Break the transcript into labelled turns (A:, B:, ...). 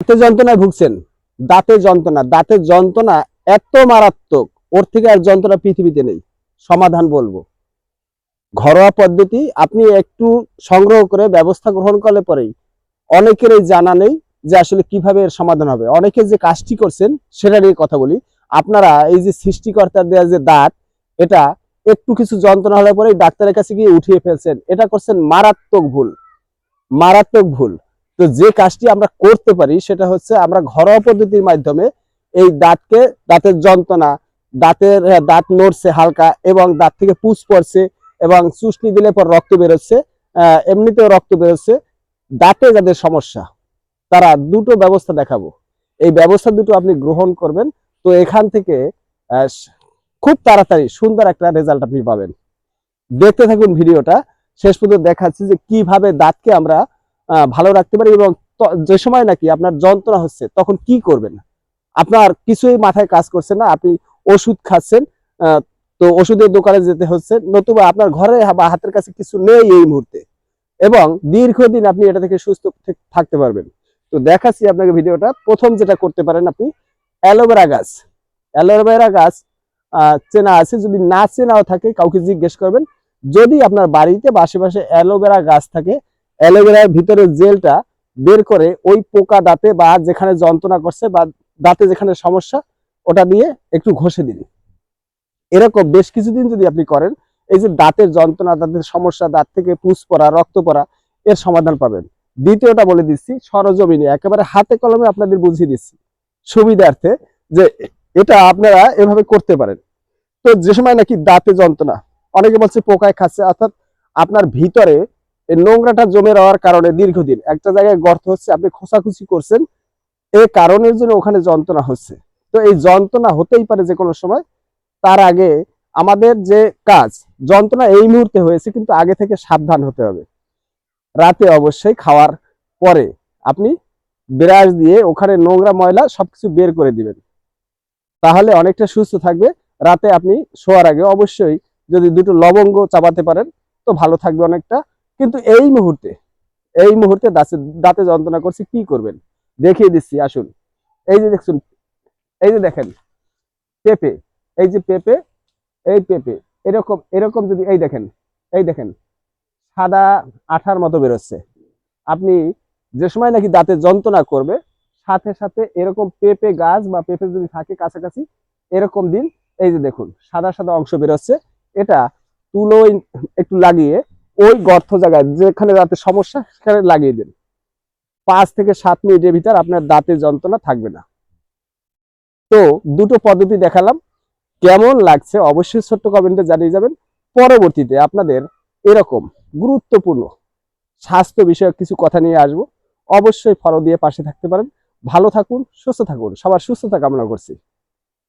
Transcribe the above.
A: দাঁতে যন্ত্রণায় ভুগছেন। দাঁতে যন্ত্রণা দাঁতের যন্ত্রণা এত মারাত্মক, ওর থেকে আর যন্ত্রণা পৃথিবীতে নেই। সমাধান বলব। ঘরোয়া পদ্ধতি, আপনি একটু সংগ্রহ করে ব্যবস্থা গ্রহণ করলে পরেই অনেকেরই জানা নেই যে আসলে কীভাবে এর সমাধান হবে। অনেকে যে কাজটি করছেন, সেটা নিয়ে কথা বলি। আপনারা এই যে সৃষ্টিকর্তার দেওয়া যে দাঁত, এটা একটু কিছু যন্ত্রণা হলে পরেই ডাক্তারের কাছে গিয়ে উঠিয়ে ফেলছেন। এটা করছেন মারাত্মক ভুল। মারাত্মক ভুল। তো যে কাজটি আমরা করতে পারি সেটা হচ্ছে আমরা ঘরোয়া পদ্ধতির মাধ্যমে এই দাঁতকে, দাঁতের যন্ত্রণা, দাঁতের দাঁত নড়ছে হালকা এবং দাঁত থেকে পুষ পড়ছে এবং চুষনি দিলে পর রক্ত বেরোচ্ছে এমনিতেও রক্ত বেরোচ্ছে। দাঁতে যাদের সমস্যা, তারা দুটো ব্যবস্থা দেখাবো। এই ব্যবস্থা দুটো আপনি গ্রহণ করবেন, তো এখান থেকে খুব তাড়াতাড়ি সুন্দর একটা রেজাল্ট আপনি পাবেন। দেখতে থাকুন ভিডিওটা। শেষ পর্যন্ত দেখাচ্ছি যে কীভাবে দাঁতকে আমরা ভালো রাখতে পারি এবং যে সময় নাকি আপনার যন্ত্রণা হচ্ছে, তখন কি করবেন? আপনার কিছুই মাথায় কাজ করছে না, আপনি ওষুধ খাচ্ছেন তো ওষুধের দোকানে যেতে হচ্ছে, নতুবা আপনার ঘরে বা হাতের কাছে কিছু নেই এই মুহূর্তে এবং দীর্ঘদিন আপনি এটা থেকে সুস্থ থাকতে পারবেন। তো দেখাচ্ছি আপনাকে ভিডিওটা। প্রথম যেটা করতে পারেন আপনি, অ্যালোভেরা গাছ। অ্যালোভেরা গাছ চেনা আছে, যদি না চেনাও থাকে, কাউকে জিজ্ঞেস করবেন। যদি আপনার বাড়িতে বা আশেপাশে অ্যালোভেরা গাছ থাকে অ্যালোভেরার ভিতরে জেলটা বের করে ওই পোকা দাঁতে বা যেখানে যন্ত্রণা করছে বা দাঁতে যেখানে সমস্যা, ওটা দিয়ে একটু ঘষে দিন। এরকম বেশ কিছুদিন যদি আপনি করেন, এই যে দাঁতের যন্ত্রণা, দাঁতের সমস্যা, দাঁত থেকে পুষ পড়া, রক্ত পড়া, এর সমাধান পাবেন। দ্বিতীয়টা বলে দিচ্ছি, সরজমিনে একেবারে হাতে কলমে আপনাদের বুঝিয়ে দিচ্ছি। সুবিধার্থে যে এটা আপনারা এভাবে করতে পারেন। তো যে সময় নাকি দাঁতে যন্ত্রণা, অনেকে বলছে পোকায় খাচ্ছে, অর্থাৎ আপনার ভিতরে এই নোংরাটা জমে রওয়ার কারণে দীর্ঘদিন। একটা জায়গায় গর্ত হচ্ছে, আপনি খোসাখুচি করছেন। এই কারণের জন্য ওখানে যন্ত্রণা হচ্ছে। তো এই যন্ত্রণা হতেই পারে যে কোনো সময়। তার আগে আমাদের যে কাজ, যন্ত্রণা এই মুহূর্তে হয়েছে, কিন্তু আগে থেকে সাবধান হতে হবে। রাতে অবশ্যই খাওয়ার পরে আপনি ব্রাশ দিয়ে ওখানে নোংরা ময়লা সবকিছু বের করে দিবেন। তাহলে অনেকটা সুস্থ থাকবে। রাতে আপনি শোয়ার আগে অবশ্যই যদি দুটো লবঙ্গ চাবাতে পারেন, তো ভালো থাকবে অনেকটা। কিন্তু এই মুহূর্তে এই মুহূর্তে দাঁতে দাঁতে যন্ত্রণা করছে, কি করবেন? দেখিয়ে দিচ্ছি, আসুন। এই যে দেখুন, এই যে দেখেন, পেঁপে, এই যে পেঁপে, এই পেঁপে, এরকম এরকম যদি, এই দেখেন এই দেখেন, সাদা আঠার মতো বেরোচ্ছে। আপনি যে সময় নাকি দাঁতে যন্ত্রণা করবে, সাথে সাথে এরকম পেঁপে গাছ বা পেঁপে যদি থাকে কাছাকাছি, এরকম দিন, এই যে দেখুন, সাদা সাদা অংশ বেরোচ্ছে। এটা তুলো একটু লাগিয়ে ওই গর্ত জায়গায়, যেখানে দাঁতে সমস্যা, সেখানে লাগিয়ে দিন। পাঁচ থেকে সাত মিনিটের ভিতর আপনার দাঁতে যন্ত্রণা থাকবে না। তো দুটো পদ্ধতি দেখালাম। কেমন লাগছে অবশ্যই ছোট্ট কমেন্টে জানিয়ে যাবেন। পরবর্তীতে আপনাদের এরকম গুরুত্বপূর্ণ স্বাস্থ্য বিষয়ক কিছু কথা নিয়ে আসব। অবশ্যই ফলো দিয়ে পাশে থাকতে পারেন। ভালো থাকুন, সুস্থ থাকুন। সবার সুস্থতা কামনা করছি।